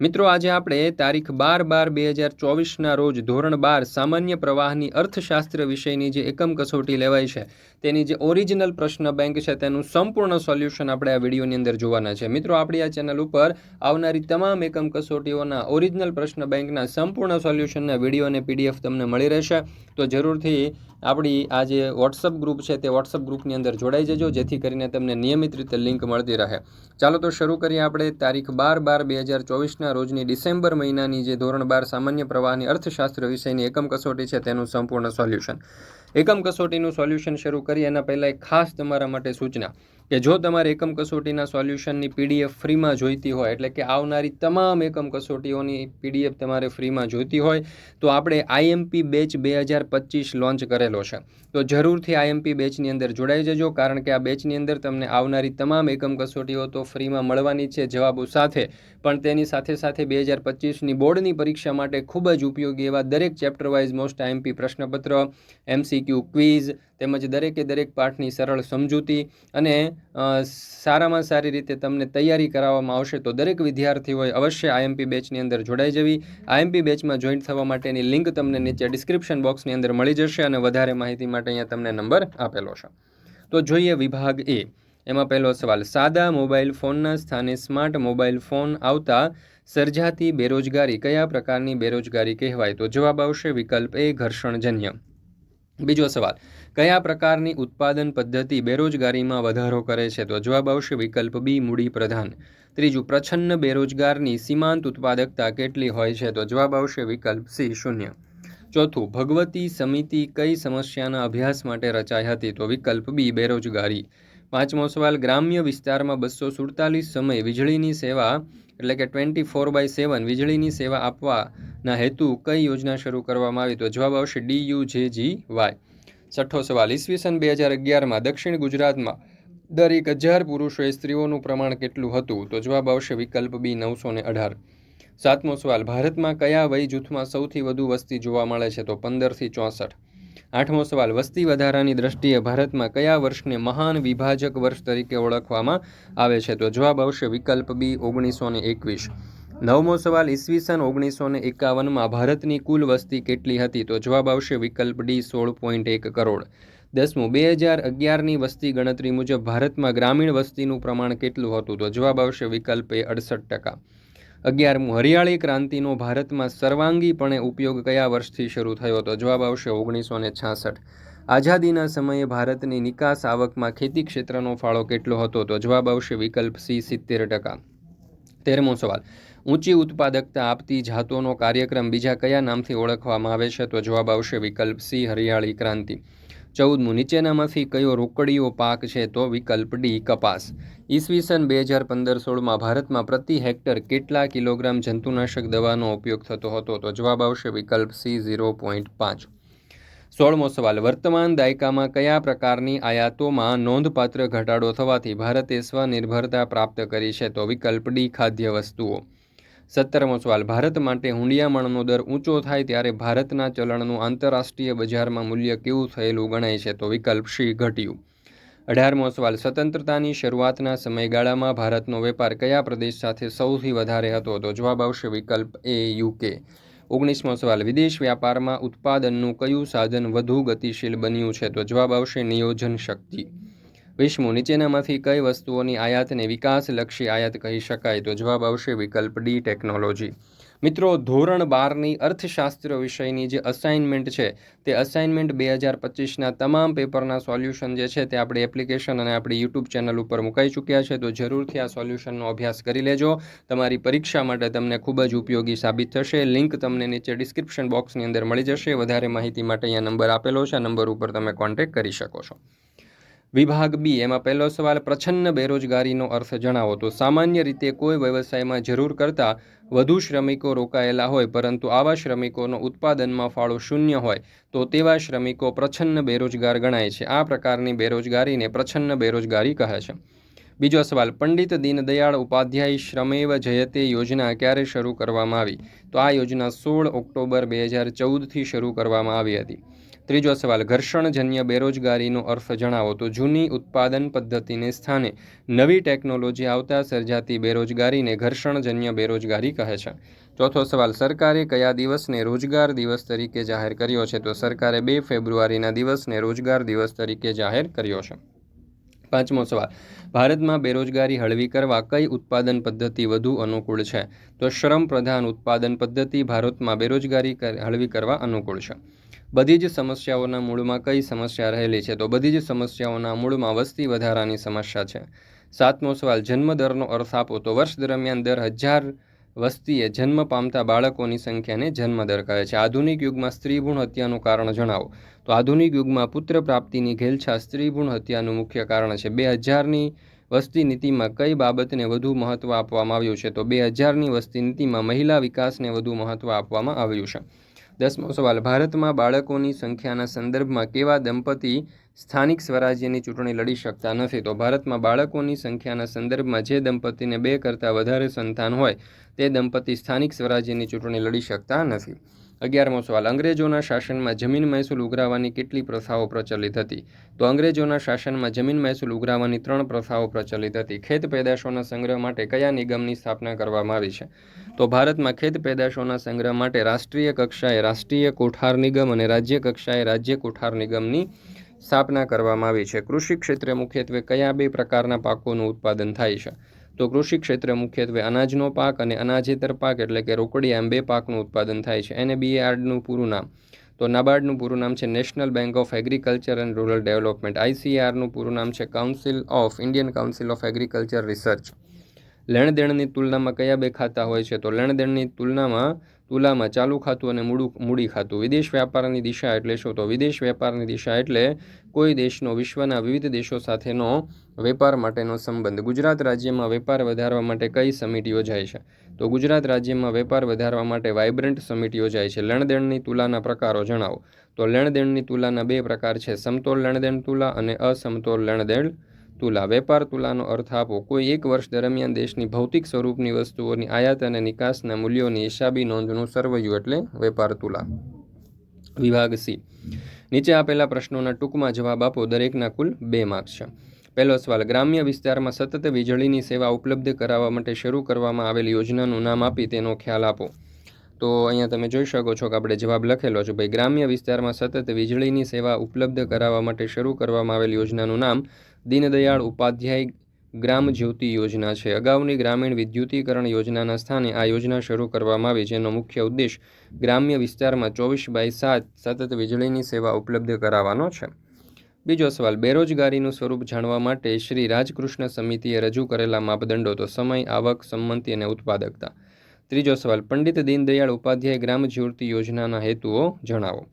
મિત્રો, આજે આપણે તારીખ બાર બાર બે હજાર ચોવીસના રોજ ધોરણ બાર સામાન્ય પ્રવાહની અર્થશાસ્ત્ર વિષયની જે એકમ કસોટી લેવાય છે, તેની જે ઓરિજિનલ પ્રશ્ન બેંક છે, તેનું સંપૂર્ણ સોલ્યુશન આપણે આ વિડીયોની અંદર જોવાના છે. મિત્રો, આપણી આ ચેનલ ઉપર આવનારી તમામ એકમ કસોટીઓના ઓરિજિનલ પ્રશ્ન બેંકના સંપૂર્ણ સોલ્યુશનના વીડિયો અને પીડીએફ તમને મળી રહેશે. તો જરૂરથી આપણી આ જે વોટ્સઅપ ગ્રુપ છે, તે વોટ્સઅપ ગ્રુપની અંદર જોડાઈ જજો, જેથી કરીને તમને નિયમિત રીતે લિંક મળતી રહે. ચાલો તો શરૂ કરીએ આપણે તારીખ બાર બાર બે હજાર ચોવીસના રોજની ડિસેમ્બર મહિનાની જે ધોરણ બાર સામાન્ય પ્રવાહની અર્થશાસ્ત્ર વિષયની એકમ કસોટી છે, તેનું સંપૂર્ણ સોલ્યુશન. એકમ કસોટીનું સોલ્યુશન શરૂ કરી, એના પહેલાં એક ખાસ તમારા માટે સૂચના. કે જો તમારે એકમ કસોટીના સોલ્યુશનની પીડીએફ ફ્રીમાં જોઈતી હોય, એટલે કે આવનારી તમામ એકમ કસોટીઓની પીડીએફ તમારે ફ્રીમાં જોઈતી હોય, તો આપણે આઈએમપી બેચ બે હજાર પચીસ લોન્ચ કરેલો છે. તો જરૂરથી આઈએમપી બેચની અંદર જોડાઈ જજો, કારણ કે આ બેચની અંદર તમને આવનારી તમામ એકમ કસોટીઓ તો ફ્રીમાં મળવાની છે જવાબો સાથે. પણ તેની સાથે સાથે બે હજાર પચીસની બોર્ડની પરીક્ષા માટે ખૂબ જ ઉપયોગી એવા દરેક ચેપ્ટર વાઇઝ મોસ્ટ આઈએમપી પ્રશ્નપત્ર, એમસીક્યુ ક્વિઝ તેમજ દરેકે દરેક પાઠની સરળ સમજૂતી અને સારામાં સારી રીતે તમને તૈયારી કરાવવામાં આવશે તો દરેક વિદ્યાર્થીઓએ અવશ્ય આઈએમપી બેચની અંદર જોડાઈ જવી. આઈએમપી બેચમાં જોઈન્ટ થવા માટેની લિંક તમને નીચે ડિસ્ક્રિપ્શન બોક્સની અંદર મળી જશે અને વધારે માહિતી માટે અહીંયા તમને નંબર આપેલો છે. તો જોઈએ વિભાગ એ. એમાં પહેલો સવાલ, સાદા મોબાઈલ ફોનના સ્થાને સ્માર્ટ મોબાઈલ ફોન આવતા સર્જાતી બેરોજગારી કયા પ્રકારની બેરોજગારી કહેવાય? તો જવાબ આવશે વિકલ્પ એ, ઘર્ષણજન્ય. બીજો સવાલ, કયા પ્રકારની ઉત્પાદન પદ્ધતિ બેરોજગારીમાં વધારો કરે છે? તો જવાબ આવશે વિકલ્પ બી, મૂડી પ્રધાન. ત્રીજું, પ્રછન્ન બેરોજગારની સીમાંત ઉત્પાદકતા કેટલી હોય છે? તો જવાબ આવશે વિકલ્પ સી, શૂન્ય. ચોથું, ભગવતી સમિતિ કઈ સમસ્યાના અભ્યાસ માટે રચાઈ હતી? તો વિકલ્પ બી, બેરોજગારી. પાંચમો સવાલ, ગ્રામ્ય વિસ્તારમાં બસો સુડતાલીસ સમય વીજળીની સેવા એટલે કે ટ્વેન્ટી ફોર બાય સેવન વીજળીની સેવા આપવાના હેતુ કઈ યોજના શરૂ કરવામાં આવી? તો જવાબ આવશે ડી યુ જે જી વાય છઠ્ઠો સવાલ ઈસવીસન બે હજાર અગિયારમાં દક્ષિણ ગુજરાતમાં દરેક હજાર પુરુષોએ સ્ત્રીઓનું પ્રમાણ કેટલું હતું? તો જવાબ આવશે વિકલ્પ બી, નવસો ને અઢાર. સાતમો સવાલ, ભારતમાં કયા વય જૂથમાં સૌથી વધુ વસ્તી જોવા મળે છે? તો પંદરથી ચોસઠ. આઠમો સવાલ, વસ્તી વધારાની દ્રષ્ટિએ ભારતમાં કયા વર્ષને મહાન વિભાજક વર્ષ તરીકે ઓળખવામાં આવે છે? તો જવાબ આવશે વિકલ્પ બી, ઓગણીસો ને એકવીસ. નવમો સવાલ, ઈસવીસન ઓગણીસો ને એકાવનમાં ભારતની કુલ વસ્તી કેટલી હતી? તો જવાબ આવશે વિકલ્પ ડી, સોળ પોઈન્ટ એક કરોડ. દસમું, બે હજાર અગિયારની વસ્તી ગણતરી મુજબ ભારતમાં ગ્રામીણ વસ્તીનું પ્રમાણ કેટલું હતું? તો જવાબ આવશે વિકલ્પ એ, અડસઠ ટકા. અગિયારમું, હરિયાળી ક્રાંતિનો ભારતમાં સર્વાંગીપણે ઉપયોગ કયા વર્ષથી શરૂ થયો હતો? જવાબ આવશે ઓગણીસો ને છાસઠ. આઝાદીના સમયે ભારતની નિકાસ આવકમાં ખેતી ક્ષેત્રનો ફાળો કેટલો હતો? તો જવાબ આવશે વિકલ્પ સી, સિત્તેર ટકા. તેરમો સવાલ, ઊંચી ઉત્પાદકતા આપતી જાતોનો કાર્યક્રમ બીજા કયા નામથી ઓળખવામાં આવે છે? તો જવાબ આવશે વિકલ્પ સી, હરિયાળી ક્રાંતિ. ચૌદમું, નીચેનામાંથી કયો રોકડીયો પાક છે તો વિકલ્પ ડી, કપાસ. ઈસવીસન બે હજાર પંદર સોળમાં ભારતમાં પ્રતિ હેક્ટર કેટલા કિલોગ્રામ જંતુનાશક દવાનો ઉપયોગ થતો હતો? તો જવાબ આવશે વિકલ્પ સી, ઝીરો પોઈન્ટ પાંચ. સોળમો સવાલ, વર્તમાન દાયકામાં કયા પ્રકારની આયાતોમાં નોંધપાત્ર ઘટાડો થવાથી ભારતે સ્વનિર્ભરતા પ્રાપ્ત કરી છે? તો વિકલ્પ ડી ખાદ્ય વસ્તુઓ સત્તરમો સવાલ, ભારત માટે હુંડિયામણનો દર ઊંચો થાય ત્યારે ભારતના ચલણનું આંતરરાષ્ટ્રીય બજારમાં મૂલ્ય કેવું થયેલું ગણાય છે? તો વિકલ્પ સી, ઘટ્યું. અઢારમો સવાલ, સ્વતંત્રતાની શરૂઆતના સમયગાળામાં ભારતનો વેપાર કયા પ્રદેશ સાથે સૌથી વધારે હતો? તો જવાબ આવશે વિકલ્પ એ યુકે ઓગણીસમો સવાલ, વિદેશ વ્યાપારમાં ઉત્પાદનનું કયું સાધન વધુ ગતિશીલ બન્યું છે? તો જવાબ આવશે નિયોજન શક્તિ. વિશ્વ નીચેનામાંથી કઈ વસ્તુઓની આયાતને વિકાસલક્ષી આયાત કહી શકાય તો જવાબ આવશે વિકલ્પ ડી, ટેકનોલોજી. મિત્રો, ધોરણ બારની અર્થશાસ્ત્ર વિષયની જે અસાઇનમેન્ટ છે, તે અસાઇનમેન્ટ બે હજાર પચીસના તમામ પેપરના સોલ્યુશન જે છે, તે આપણી એપ્લિકેશન અને આપણી યુટ્યુબ ચેનલ ઉપર મુકાઈ ચૂક્યા છે. તો જરૂરથી આ સોલ્યુશનનો અભ્યાસ કરી લેજો. તમારી પરીક્ષા માટે તમને ખૂબ જ ઉપયોગી સાબિત થશે. લિંક તમને નીચે ડિસ્ક્રિપ્શન બોક્સની અંદર મળી જશે. વધારે માહિતી માટે અહીંયા નંબર આપેલો છે. નંબર ઉપર તમે કોન્ટેક્ટ કરી શકો છો. વિભાગ બી, એમાં પહેલો સવાલ, પ્રછન્ન બેરોજગારીનો અર્થ જણાવો. તો સામાન્ય રીતે કોઈ વ્યવસાયમાં જરૂર કરતાં વધુ શ્રમિકો રોકાયેલા હોય, પરંતુ આવા શ્રમિકોનો ઉત્પાદનમાં ફાળો શૂન્ય હોય, તો તેવા શ્રમિકો પ્રછન્ન બેરોજગાર ગણાય છે. આ પ્રકારની બેરોજગારીને પ્રછન્ન બેરોજગારી કહે છે. બીજો સવાલ, પંડિત દીનદયાળ ઉપાધ્યાય શ્રમેવ જયતે યોજના ક્યારે શરૂ કરવામાં આવી? તો આ યોજના સોળ ઓક્ટોબર બે હજાર ચૌદથી શરૂ કરવામાં આવી હતી. ત્રીજો સવાલ, ઘર્ષણજન્ય બેરોજગારીનો અર્થ જણાવો તો જૂની ઉત્પાદન પદ્ધતિને સ્થાને નવી ટેકનોલોજી આવતા સર્જાતી બેરોજગારીને ઘર્ષણજન્ય બેરોજગારી કહે છે. ચોથો સવાલ, સરકારે કયા દિવસને રોજગાર દિવસ તરીકે જાહેર કર્યો છે? તો સરકારે બે ફેબ્રુઆરીના દિવસને રોજગાર દિવસ તરીકે જાહેર કર્યો છે. પાંચમો સવાલ. ભારતમાં બેરોજગારી હળવી કરવા કઈ ઉત્પાદન પદ્ધતિ વધુ અનુકૂળ છે? તો શ્રમ પ્રધાન ઉત્પાદન પદ્ધતિ ભારતમાં બેરોજગારી હળવી કરવા અનુકૂળ છે. બધી જ સમસ્યાઓના મૂળમાં કઈ સમસ્યા રહેલી છે? તો બધી જ સમસ્યાઓના મૂળમાં વસ્તી વધારાની સમસ્યા છે. સાતમો સવાલ જન્મદરનો અર્થ આપો. તો વર્ષ દરમિયાન દર હજાર વસ્તીએ જન્મ પામતા બાળકોની સંખ્યાને જન્મદર કહે છે. આધુનિક યુગમાં સ્ત્રીભૂણ હત્યાનું કારણ જણાવો. તો આધુનિક યુગમાં પુત્ર પ્રાપ્તિની ઘેલછા સ્ત્રીભૂણ હત્યાનું મુખ્ય કારણ છે. બે હજારની વસ્તી નીતિમાં કઈ બાબતને વધુ મહત્ત્વ આપવામાં આવ્યું છે? તો બે હજારની વસ્તી નીતિમાં મહિલા વિકાસને વધુ મહત્ત્વ આપવામાં આવ્યું છે. દસમો સવાલ, ભારતમાં બાળકોની સંખ્યાના સંદર્ભમાં કેવા દંપતી સ્થાનિક સ્વરાજ્યની ચૂંટણી લડી શકતા નથી. તો ભારતમાં બાળકોની સંખ્યાના સંદર્ભમાં જે દંપતીને બે કરતાં વધારે સંતાન હોય, તે દંપતી સ્થાનિક સ્વરાજ્યની ચૂંટણી લડી શકતા નથી. અગિયારમો સવાલ. અંગ્રેજોના શાસનમાં જમીન મહેસૂલ ઉઘરાવવાની કેટલી પ્રથાઓ પ્રચલિત હતી? તો અંગ્રેજોના શાસનમાં જમીન મહેસૂલ ઉઘરાવવાની ત્રણ પ્રથાઓ પ્રચલિત હતી. ખેત પેદાશોના સંગ્રહ માટે કયા નિગમની સ્થાપના કરવામાં આવી છે? તો ભારતમાં ખેત પેદાશોના સંગ્રહ માટે રાષ્ટ્રીય કક્ષાએ રાષ્ટ્રીય કોઠાર નિગમ અને રાજ્ય કક્ષાએ રાજ્ય કોઠાર નિગમની સ્થાપના કરવામાં આવી છે. કૃષિ ક્ષેત્રે મુખ્યત્વે કયા બે પ્રકારના પાકોનું ઉત્પાદન થાય છે? તો કૃષિ ક્ષેત્રે મુખ્યત્વે અનાજનો પાક અને અનાજેતર પાક એટલે કે રોકડી એમ બે પાકનું ઉત્પાદન થાય છે. એને બીએઆરનું પૂરું નામ. તો નાબાર્ડનું પૂરું નામ છે national bank of agriculture and rural development. આઈસીઆરનું પૂરું નામ છે council of Indian council of agriculture research. લેણદેણની તુલનામાં કયા બે ખાતા હોય છે? તો લેણદેણની તુલનામાં, તુલામાં ચાલુ ખાતું અને મૂડું મૂડી ખાતું. વિદેશ વ્યાપારની દિશા એટલે શું? તો વિદેશ વ્યાપારની દિશા એટલે કોઈ દેશનો, વિશ્વના વિવિધ દેશો સાથેનો વેપાર માટેનો સંબંધ. ગુજરાત રાજ્યમાં વેપાર વધારવા માટે કઈ સમિટ યોજાય છે? તો ગુજરાત રાજ્યમાં વેપાર વધારવા માટે વાઇબ્રન્ટ સમિટ યોજાય છે. લેણદેણની તુલાના પ્રકારો જણાવો. તો લેણદેણની તુલાના બે પ્રકાર છે. સમતોલ લેણદેણ તુલા અને અસમતોલ લેણદેણ તુલા વેપાર તુલાનો અર્થ આપો. કોઈ એક વર્ષ દરમિયાન દેશની ભૌતિક સ્વરૂપની વસ્તુઓની આયાત અને નિકાસના મૂલ્યોની હિસાબી નોંધનું સરવૈયું એટલે વેપાર તુલા. વિભાગ સી. નીચે આપેલા પ્રશ્નોના ટૂંકમાં જવાબ આપો. દરેકના કુલ બે માર્ક્સ છે. પહેલો સવાલ, ગ્રામ્ય વિસ્તારમાં સતત વીજળીની સેવા ઉપલબ્ધ કરાવવા માટે શરૂ કરવામાં આવેલી યોજનાનું નામ આપી તેનો ખ્યાલ આપો. તો અહીંયા તમે જોઈ શકો છો કે આપણે જવાબ લખેલો છે. ભાઈ, ગ્રામ્ય વિસ્તારમાં સતત વીજળીની સેવા ઉપલબ્ધ કરાવવા માટે શરૂ કરવામાં આવેલ યોજનાનું નામ દીનદયાળ ઉપાધ્યાય ગ્રામ જ્યોતિ યોજના છે. અગાઉની ગ્રામીણ વિદ્યુતીકરણ યોજનાના સ્થાને આ યોજના શરૂ કરવામાં આવી, જેનો મુખ્ય ઉદ્દેશ ગ્રામ્ય વિસ્તારમાં ચોવીસ બાય સાત સતત વીજળીની સેવા ઉપલબ્ધ કરાવવાનો છે. બીજો સવાલ, બેરોજગારીનું સ્વરૂપ જાણવા માટે શ્રી રાજકૃષ્ણ સમિતિએ રજૂ કરેલા માપદંડો તો સમય, આવક, સંમતિ અને ઉત્પાદકતા. ત્રીજો સવાલ, પંડિત દીનદયાળ ઉપાધ્યાય ગ્રામ જ્યોતિ યોજનાના હેતુઓ જણાવો.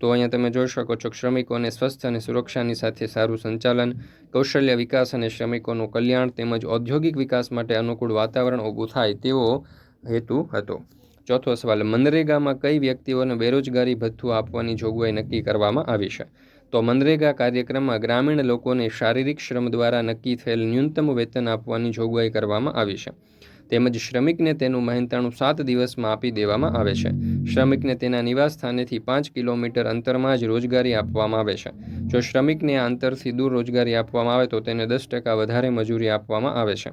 તો અહીંયા તમે જોઈ શકો છો શ્રમિકોને સ્વસ્થ અને સુરક્ષાની સાથે સારું સંચાલન, કૌશલ્ય વિકાસ અને શ્રમિકોનું કલ્યાણ તેમજ ઔદ્યોગિક વિકાસ માટે અનુકૂળ વાતાવરણ ઊભું થાય તેવો હેતુ હતો. ચોથો સવાલ, મનરેગામાં કઈ વ્યક્તિઓને બેરોજગારી ભથ્થું આપવાની જોગવાઈ નક્કી કરવામાં આવી છે? તો મનરેગા કાર્યક્રમમાં ગ્રામીણ લોકોને શારીરિક શ્રમ દ્વારા નક્કી થયેલ ન્યૂનતમ વેતન આપવાની જોગવાઈ કરવામાં આવી છે. તેમજ શ્રમિકને તેનું મહેનતાણું સાત દિવસમાં આપી દેવામાં આવે છે. શ્રમિકને તેના નિવાસ સ્થાનેથી પાંચ કિલોમીટર અંતરમાં જ રોજગારી આપવામાં આવે છે. જો શ્રમિકને આ અંતરથી દૂર રોજગારી આપવામાં આવે તો તેને દસ ટકા વધારે મજૂરી આપવામાં આવે છે.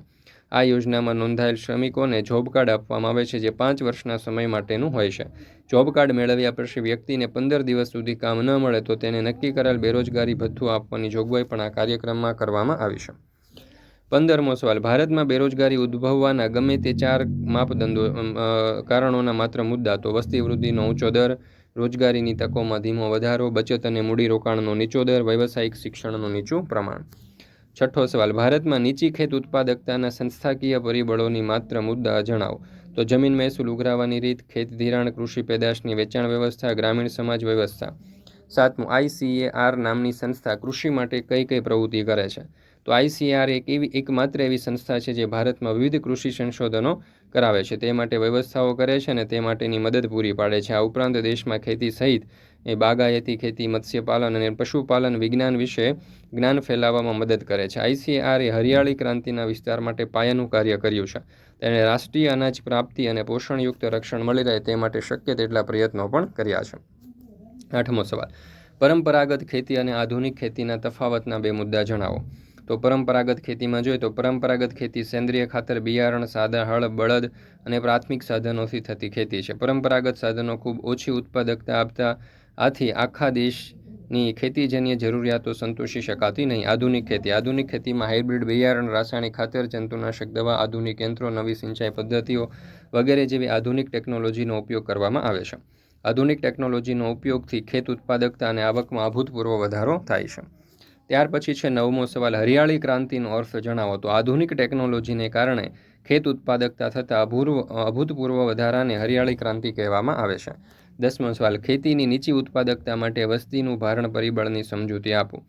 આ યોજનામાં નોંધાયેલ શ્રમિકોને જોબ કાર્ડ આપવામાં આવે છે જે પાંચ વર્ષના સમય માટેનું હોય છે. જોબ કાર્ડ મેળવ્યા પછી વ્યક્તિને પંદર દિવસ સુધી કામ ન મળે તો તેને નક્કી કરેલ બેરોજગારી ભથ્થું આપવાની જોગવાઈ પણ આ કાર્યક્રમમાં કરવામાં આવી છે. પંદરમો સવાલ. ભારતમાં બેરોજગારી ઉદ્ભવવાના ગમે તે ચાર માપદંડો કારણોના માત્ર મુદ્દા તો વસ્તી વૃદ્ધિનો ઊંચો દર, રોજગારીની તકોમાં ધીમો વધારો, બચત અને મૂડીરોકાણનો નીચો દર, વ્યવસાયિક શિક્ષણનું નીચું પ્રમાણ. છઠ્ઠો સવાલ. ભારતમાં નીચી ખેત ઉત્પાદકતાના સંસ્થાકીય પરિબળોની માત્ર મુદ્દા જણાવો. તો જમીન મહેસૂલ ઉઘરાવાની રીત, ખેત ધિરાણ, કૃષિ પેદાશની વેચાણ વ્યવસ્થા, ગ્રામીણ સમાજ વ્યવસ્થા. સાતમું આઈસીએઆર નામની સંસ્થા કૃષિ માટે કઈ કઈ પ્રવૃત્તિ કરે છે? તો આઈસીઆર એક એવી એકમાત્ર એવી સંસ્થા છે જે ભારતમાં વિવિધ કૃષિ સંશોધનો કરાવે છે. તે માટે વ્યવસ્થાઓ કરે છે અને તે માટેની મદદ પૂરી પાડે છે. આ ઉપરાંત દેશમાં ખેતી સહિત એ બાગાયતી ખેતી, મત્સ્યપાલન અને પશુપાલન વિજ્ઞાન વિશે જ્ઞાન ફેલાવવામાં મદદ કરે છે. આઈસીઆર એ હરિયાળી ક્રાંતિના વિસ્તાર માટે પાયાનું કાર્ય કર્યું છે. તેણે રાષ્ટ્રીય અનાજ પ્રાપ્તિ અને પોષણયુક્ત રક્ષણ મળી રહે તે માટે શક્ય તેટલા પ્રયત્નો પણ કર્યા છે. આઠમો સવાલ. પરંપરાગત ખેતી અને આધુનિક ખેતીના તફાવતના બે મુદ્દા જણાવો. તો પરંપરાગત ખેતીમાં જોઈએ તો પરંપરાગત ખેતી સેન્દ્રિય ખાતર, બિયારણ, સાદા હળ, બળદ અને પ્રાથમિક સાધનોથી થતી ખેતી છે. પરંપરાગત સાધનો ખૂબ ઓછી ઉત્પાદકતા આપતા આથી આખા દેશની ખેતીજન્ય જરૂરિયાતો સંતોષી શકાતી નહીં. આધુનિક ખેતી. આધુનિક ખેતીમાં હાઇબ્રિડ બિયારણ, રાસાયણિક ખાતર, જંતુનાશક દવા, આધુનિક યંત્રો, નવી સિંચાઈ પદ્ધતિઓ વગેરે જેવી આધુનિક ટેકનોલોજીનો ઉપયોગ કરવામાં આવે છે. આધુનિક ટેકનોલોજીનો ઉપયોગથી ખેત ઉત્પાદકતા અને આવકમાં અભૂતપૂર્વ વધારો થાય છે. ત્યાર પછી છે નવમો સવાલ. હરિયાળી ક્રાંતિનો અર્થ જણાવો તો આધુનિક ટેકનોલોજીને કારણે ખેત ઉત્પાદકતા થતાં અભૂર્વ, અભૂતપૂર્વ વધારાને હરિયાળી ક્રાંતિ કહેવામાં આવે છે. દસમો સવાલ, ખેતીની નીચી ઉત્પાદકતા માટે વસ્તીનું ભારણ પરિબળની સમજૂતી આપો.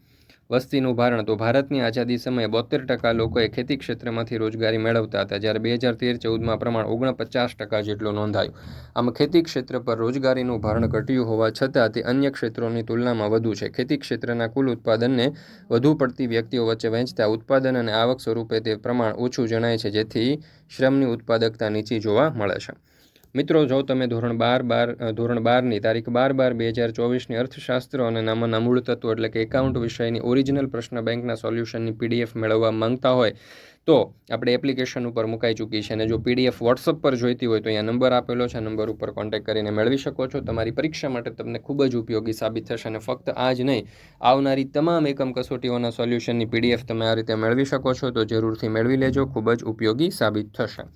વસ્તીનું ભારણ તો ભારતની આઝાદી સમયે બોતેર ટકા લોકોએ ખેતી ક્ષેત્રમાંથી રોજગારી મેળવતા હતા, જ્યારે બે હજાર તેર ચૌદમાં પ્રમાણ ઓગણપચાસ ટકા જેટલું નોંધાયું. આમ ખેતી ક્ષેત્ર પર રોજગારીનું ભારણ ઘટ્યું હોવા છતાં તે અન્ય ક્ષેત્રોની તુલનામાં વધુ છે. ખેતી ક્ષેત્રના કુલ ઉત્પાદનને વધુ પડતી વ્યક્તિઓ વચ્ચે વહેંચતા ઉત્પાદન અને આવક સ્વરૂપે તે પ્રમાણ ઓછું જણાય છે, જેથી શ્રમની ઉત્પાદકતા નીચી જોવા મળે છે. મિત્રો, જો તમે ધોરણ બાર બાર ધોરણ બારની તારીખ બાર બાર બે હજાર ચોવીસની અર્થશાસ્ત્ર અને નામાના મૂળ તત્વો એટલે કે એકાઉન્ટ વિષયની ઓરિજિનલ પ્રશ્ન બેંકના સોલ્યુશનની પીડીએફ મેળવવા માંગતા હોય, તો આપણે એપ્લિકેશન ઉપર મુકાઈ ચૂકી છે અને જો પીડીએફ વોટ્સઅપ પર જોઈતી હોય તો અહીંયા નંબર આપેલો છે. નંબર ઉપર કોન્ટેક્ટ કરીને મેળવી શકો છો. તમારી પરીક્ષા માટે તમને ખૂબ જ ઉપયોગી સાબિત થશે અને ફક્ત આ જ નહીં, આવનારી તમામ એકમ કસોટીઓના સોલ્યુશનની પીડીએફ તમે આ રીતે મેળવી શકો છો. તો જરૂરથી મેળવી લેજો. ખૂબ જ ઉપયોગી સાબિત થશે.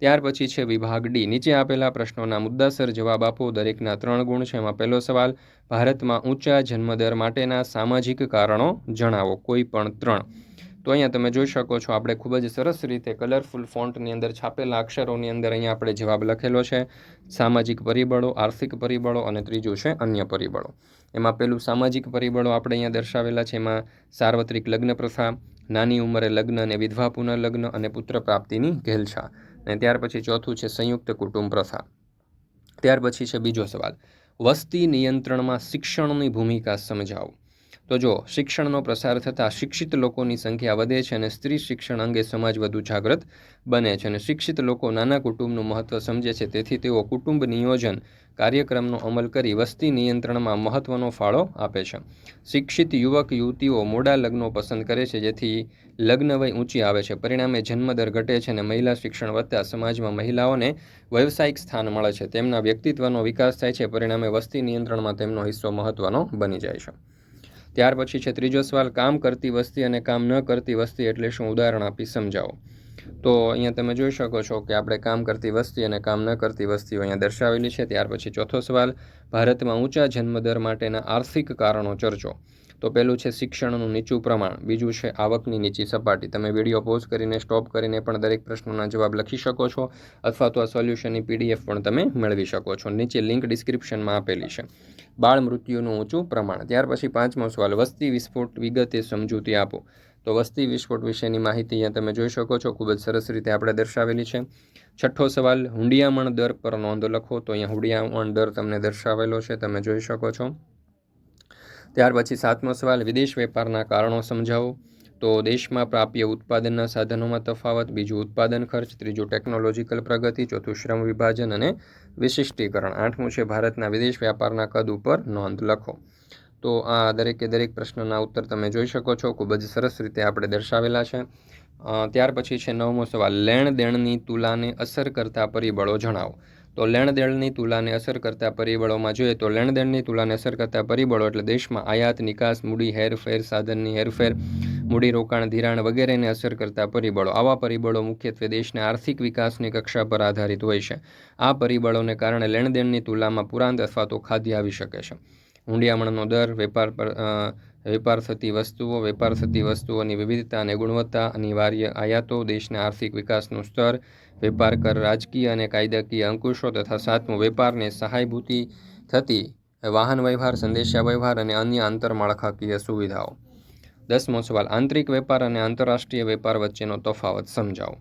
ત્યાર પછી છે વિભાગ ડી. નીચે આપેલા પ્રશ્નોના મુદ્દાસર જવાબ આપો. દરેકના ત્રણ ગુણ છે એમાં પહેલો સવાલ, ભારતમાં ઊંચા જન્મદર માટેના સામાજિક કારણો જણાવો, કોઈ પણ ત્રણ. તો અહીંયા તમે જોઈ શકો છો, આપણે ખૂબ જ સરસ રીતે કલરફુલ ફોન્ટની અંદર છાપેલા અક્ષરોની અંદર અહીંયા આપણે જવાબ લખેલો છે. સામાજિક પરિબળો, આર્થિક પરિબળો અને ત્રીજું છે અન્ય પરિબળો. એમાં પેલું સામાજિક પરિબળો આપણે અહીંયા દર્શાવેલા છે, એમાં સાર્વત્રિક લગ્ન પ્રથા નાની ઉંમરે લગ્ન અને વિધવા પુનઃલગ્ન અને પુત્ર પ્રાપ્તિની ઘેલછા. અને ત્યાર પછી ચોથું છે સંયુક્ત કુટુંબ પ્રથા. ત્યાર પછી છે બીજો સવાલ. વસ્તી નિયંત્રણમાં શિક્ષણની ભૂમિકા સમજાવો. તો જો, શિક્ષણનો પ્રસાર થતાં શિક્ષિત લોકોની સંખ્યા વધે છે અને સ્ત્રી શિક્ષણ અંગે સમાજ વધુ જાગૃત બને છે અને શિક્ષિત લોકો નાના કુટુંબનું મહત્ત્વ સમજે છે. તેથી તેઓ કુટુંબ નિયોજન કાર્યક્રમનો અમલ કરી વસ્તી નિયંત્રણમાં મહત્ત્વનો ફાળો આપે છે. શિક્ષિત યુવક, યુવતીઓ મોડા લગ્નો પસંદ કરે છે, જેથી લગ્ન વય ઊંચી આવે છે. પરિણામે જન્મદર ઘટે છે અને મહિલા શિક્ષણ વધતા સમાજમાં મહિલાઓને વ્યવસાયિક સ્થાન મળે છે. તેમના વ્યક્તિત્વનો વિકાસ થાય છે. પરિણામે વસ્તી નિયંત્રણમાં તેમનો હિસ્સો મહત્ત્વનો બની જાય છે. ત્યાર પછી છે ત્રીજો સવાલ કામ કરતી વસ્તી અને કામ ન કરતી વસ્તી એટલે શું ઉદાહરણ આપી સમજાવો. તો અહીંયા તમે જોઈ શકો છો કે આપણે કામ કરતી વસ્તી અને કામ ન કરતી વસ્તીઓ અહીંયા દર્શાવેલી છે. ત્યાર પછી ચોથો સવાલ, ભારતમાં ઊંચા જન્મદર માટેના આર્થિક કારણો ચર્ચો. તો પહેલું છે શિક્ષણનું નીચું પ્રમાણ, બીજું છે આવકની નીચી સપાટી. તમે વીડિયો પોઝ કરીને, સ્ટોપ કરીને પણ દરેક પ્રશ્નોના જવાબ લખી શકો છો, અથવા તો આ સોલ્યુશનની પીડીએફ પણ તમે મેળવી શકો છો. નીચે લિંક ડિસ્ક્રિપ્શનમાં આપેલી છે. બાળ મૃત્યુનું ઊંચું પ્રમાણ. ત્યાર પછી પાંચમો સવાલ, વસ્તી વિસ્ફોટ વિગતે સમજૂતી આપો. તો વસ્તી વિસ્ફોટ વિશેની માહિતી અહીંયા તમે જોઈ શકો છો, ખૂબ જ સરસ રીતે આપણે દર્શાવેલી છે. છઠ્ઠો સવાલ, હુંડિયામણ દર પર નોંધ લખો. તો અહીંયા હુંડિયામણ દર તમને દર્શાવેલો છે, તમે જોઈ શકો છો. ત્યાર પછી સાતમો સવાલ, વિદેશ વેપારના કારણો સમજાવો. તો દેશમાં પ્રાપ્ય ઉત્પાદનના સાધનોમાં તફાવત, બીજું ઉત્પાદન ખર્ચ, ત્રીજું ટેકનોલોજીકલ પ્રગતિ, ચોથું શ્રમ વિભાજન અને વિશિષ્ટીકરણ. આઠમું છે ભારતના વિદેશ વ્યાપારના કદ ઉપર નોંધ લખો. તો આ દરેકે દરેક પ્રશ્નના ઉત્તર તમે જોઈ શકો છો. ખૂબ જ સરસ રીતે આપણે દર્શાવેલા છે. ત્યાર પછી છે નવમો સવાલ. લેણ દેણની તુલાને અસર કરતા પરિબળો જણાવો. તો લેણદેણની તુલાને અસર કરતા પરિબળોમાં જોઈએ તો લેણદેણની તુલાને અસર કરતા પરિબળો એટલે દેશમાં આયાત, નિકાસ, મૂડી, હેરફેર, સાધનની હેરફેર મૂડી રોકાણ, ધિરાણ વગેરેને અસર કરતા પરિબળો. આવા પરિબળો મુખ્યત્વે દેશના આર્થિક વિકાસની કક્ષા પર આધારિત હોય છે. આ પરિબળોને કારણે લેણદેણની તુલનામાં પુરાંત અથવા તો ખાદ્ય આવી શકે છે. હુંડિયામણનો દર, વેપાર પર વેપાર થતી વસ્તુઓ, વેપાર થતી વસ્તુઓની વિવિધતા અને ગુણવત્તા, અનિવાર્ય આયાતો, દેશના આર્થિક વિકાસનું સ્તર, વેપાર કર રાજકીય અને કાયદાકીય અંકુશો તથા સાતમું, વેપારને સહાયભૂતિ થતી, વાહન વ્યવહાર સંદેશા વ્યવહાર અને અન્ય આંતરમાળખાકીય સુવિધાઓ. દસમો સવાલ, આંતરિક વેપાર અને આંતરરાષ્ટ્રીય વેપાર વચ્ચેનો તફાવત સમજાવો.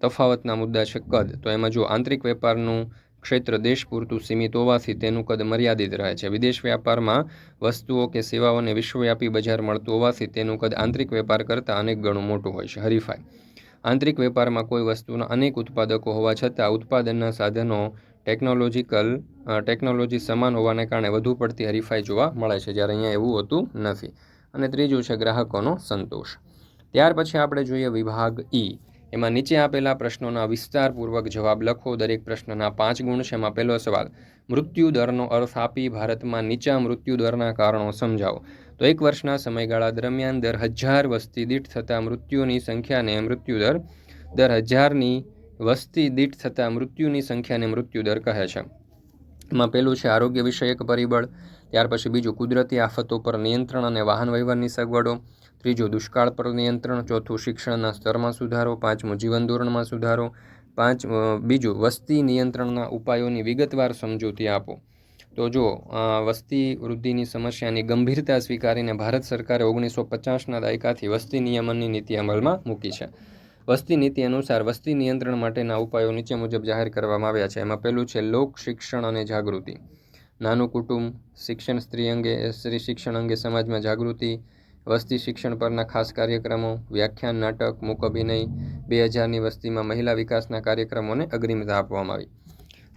તફાવતના મુદ્દા છે કદ. તો એમાં જો આંતરિક વેપારનું ક્ષેત્ર દેશ પૂરતું સીમિત હોવાથી તેનું કદ મર્યાદિત રહે છે. વિદેશ વ્યાપારમાં વસ્તુઓ કે સેવાઓને વિશ્વવ્યાપી બજાર મળતું હોવાથી તેનું કદ આંતરિક વેપાર કરતાં અનેક ગણું મોટું હોય છે. હરીફાઈ. આંતરિક વેપારમાં કોઈ વસ્તુના અનેક ઉત્પાદકો હોવા છતાં ઉત્પાદનના સાધનો ટેકનોલોજીકલ ટેકનોલોજી સમાન હોવાને કારણે વધુ પડતી હરીફાઈ જોવા મળે છે, જ્યારે અહીંયા એવું હોતું નથી. અને ત્રીજું છે ગ્રાહકોનો સંતોષ. ત્યાર પછી આપણે જોઈએ વિભાગ ઈ એમાં નીચે આપેલા પ્રશ્નોના વિસ્તારપૂર્વક જવાબ લખો. દરેક પ્રશ્નના પાંચ ગુણ છે. એમાં પહેલો સવાલ, મૃત્યુ દરનો અર્થ આપી ભારતમાં નીચા મૃત્યુ દરના કારણો સમજાવો. તો એક વર્ષના સમયગાળા દરમિયાન દર હજાર વસ્તી દીઠ થતા મૃત્યુની સંખ્યાને મૃત્યુદર દર હજારની વસ્તી દીઠ થતા મૃત્યુની સંખ્યાને મૃત્યુદર કહે છે. એમાં પહેલું છે આરોગ્ય વિષયક પરિબળ ત્યાર પછી બીજું કુદરતી આફતો પર નિયંત્રણ અને વાહન વ્યવહારની સગવડો. ત્રીજું દુષ્કાળ પર નિયંત્રણ. ચોથું શિક્ષણના સ્તરમાં સુધારો. પાંચમું જીવન ધોરણમાં સુધારો. પાંચ બીજું વસ્તી નિયંત્રણના ઉપાયોની વિગતવાર સમજૂતી આપો. તો જો વસ્તી વૃદ્ધિની સમસ્યાની ગંભીરતા સ્વીકારીને ભારત સરકારે ઓગણીસો પચાસના દાયકાથી વસ્તી નિયમનની નીતિ અમલમાં મૂકી છે. વસ્તી નીતિ અનુસાર વસ્તી નિયંત્રણ માટેના ઉપાયો નીચે મુજબ જાહેર કરવામાં આવ્યા છે. એમાં પહેલું છે લોક શિક્ષણ અને જાગૃતિ. નાનું કુટુંબ, શિક્ષણ સ્ત્રી અંગે, સ્ત્રી શિક્ષણ અંગે સમાજમાં જાગૃતિ, વસ્તી શિક્ષણ પરના ખાસ કાર્યક્રમો, વ્યાખ્યાન, નાટક, મૂક અભિનય, બે હજારની વસ્તીમાં મહિલા વિકાસના કાર્યક્રમોને અગ્રિમતા આપવામાં આવી.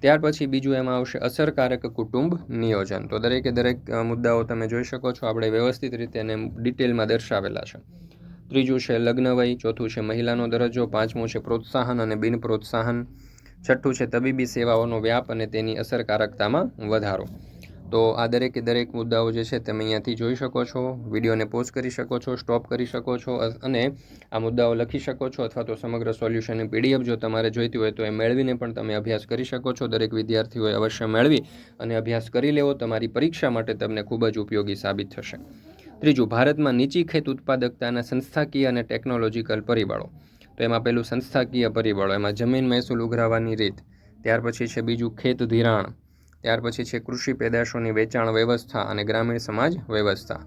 ત્યાર પછી બીજું એમાં આવશે અસરકારક કુટુંબ નિયોજન. તો દરેકે દરેક મુદ્દાઓ તમે જોઈ શકો છો. આપણે વ્યવસ્થિત રીતે એને ડિટેલમાં દર્શાવેલા છે. ત્રીજું છે લગ્ન વય ચોથું છે મહિલાનો દરજ્જો, પાંચમું છે પ્રોત્સાહન અને બિન પ્રોત્સાહન છઠ્ઠું છે તબીબી સેવાઓનો વ્યાપ અને તેની અસરકારકતામાં વધારો. તો આ દરેકે દરેક મુદ્દાઓ જે છે તમે અહીંયાથી જોઈ શકો છો, વિડીયોને પોઝ કરી શકો છો, સ્ટોપ કરી શકો છો અને આ મુદ્દાઓ લખી શકો છો અથવા તો સમગ્ર સોલ્યુશનની પીડીએફ જો તમારે જોઈતી હોય તો એ મેળવીને પણ તમે અભ્યાસ કરી શકો છો. દરેક વિદ્યાર્થીઓએ અવશ્ય મેળવી અને અભ્યાસ કરી લેવો. તમારી પરીક્ષા માટે તમને ખૂબ જ ઉપયોગી સાબિત થશે. ત્રીજું, ભારતમાં નીચી ખેત ઉત્પાદકતાના સંસ્થાકીય અને ટેકનોલોજીકલ પરિબળો. તો એમાં પેલું સંસ્થાકીય પરિબળો, એમાં જમીન મહેસૂલ ઉઘરાવવાની રીત, ત્યાર પછી છે બીજું ખેત ધિરાણ, ત્યાર પછી છે કૃષિ પેદાશોની વેચાણ વ્યવસ્થા અને ગ્રામીણ સમાજ વ્યવસ્થા.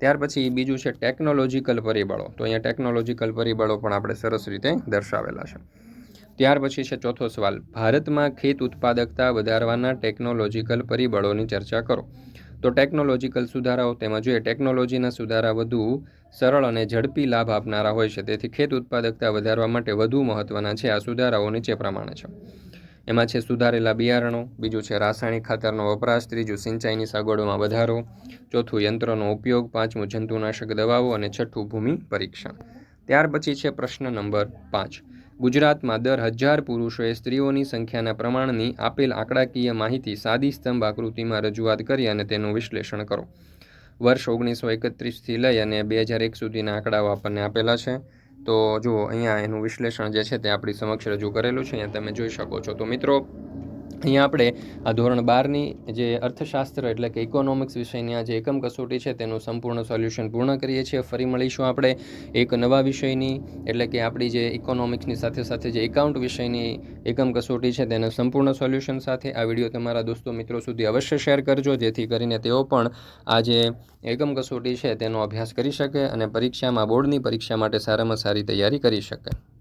ત્યાર પછી બીજું છે ટેકનોલોજીકલ પરિબળો, તો અહીંયા ટેકનોલોજીકલ પરિબળો પણ આપણે સરસ રીતે દર્શાવેલા છે. ત્યાર પછી છે ચોથો સવાલ, ભારતમાં ખેત ઉત્પાદકતા વધારવાના ટેકનોલોજીકલ પરિબળોની ચર્ચા કરો. તો ટેકનોલોજીકલ સુધારાઓ, તેમાં જોઈએ ટેકનોલોજીના સુધારા વધુ સરળ અને ઝડપી લાભ આપનારા હોય છે. તેથી ખેત ઉત્પાદકતા વધારવા માટે વધુ મહત્ત્વના છે. આ સુધારાઓ નીચે પ્રમાણે છે. એમાં છે સુધારેલા બિયારણો, બીજું છે રાસાયણિક ખાતરનો વપરાશ, ત્રીજું સિંચાઈની સગવડોમાં વધારો, ચોથું યંત્રનો ઉપયોગ, પાંચમું જંતુનાશક દવાઓ અને છઠ્ઠું ભૂમિ પરીક્ષણ. ત્યાર પછી છે પ્રશ્ન નંબર પાંચ. ગુજરાતમાં દર હજાર પુરુષોએ સ્ત્રીઓની સંખ્યાના પ્રમાણની આપેલ આંકડાકીય માહિતી સાદી સ્તંભ આકૃતિમાં રજૂઆત કરી અને તેનું વિશ્લેષણ કરો. વર્ષ ઓગણીસો એકત્રીસથી લઈ અને બે હજાર એક સુધીના આંકડાઓ આપણને આપેલા છે. તો જુઓ, અહીંયા એનું વિશ્લેષણ જે છે તે આપણી સમક્ષ રજૂ કરેલું છે. અહીંયા તમે જોઈ શકો છો. તો મિત્રો અહીંયા આપણે આ ધોરણ બારની જે અર્થશાસ્ત્ર એટલે કે ઇકોનોમિક્સ વિષયની આ જે એકમ કસોટી છે, તેનું સંપૂર્ણ સોલ્યુશન પૂર્ણ કરીએ છીએ. ફરી મળીશું આપણે એક નવા વિષયની, એટલે કે આપણી જે ઇકોનોમિક્સની સાથે સાથે જે એકાઉન્ટ વિષયની એકમ કસોટી છે, તેના સંપૂર્ણ સોલ્યુશન સાથે આ વીડિયો તમારા દોસ્તો મિત્રો સુધી અવશ્ય શેર કરજો, જેથી કરીને તેઓ પણ આ જે એકમ કસોટી છે, તેનો અભ્યાસ કરી શકે અને પરીક્ષામાં, બોર્ડની પરીક્ષા માટે સારામાં સારી તૈયારી કરી શકે.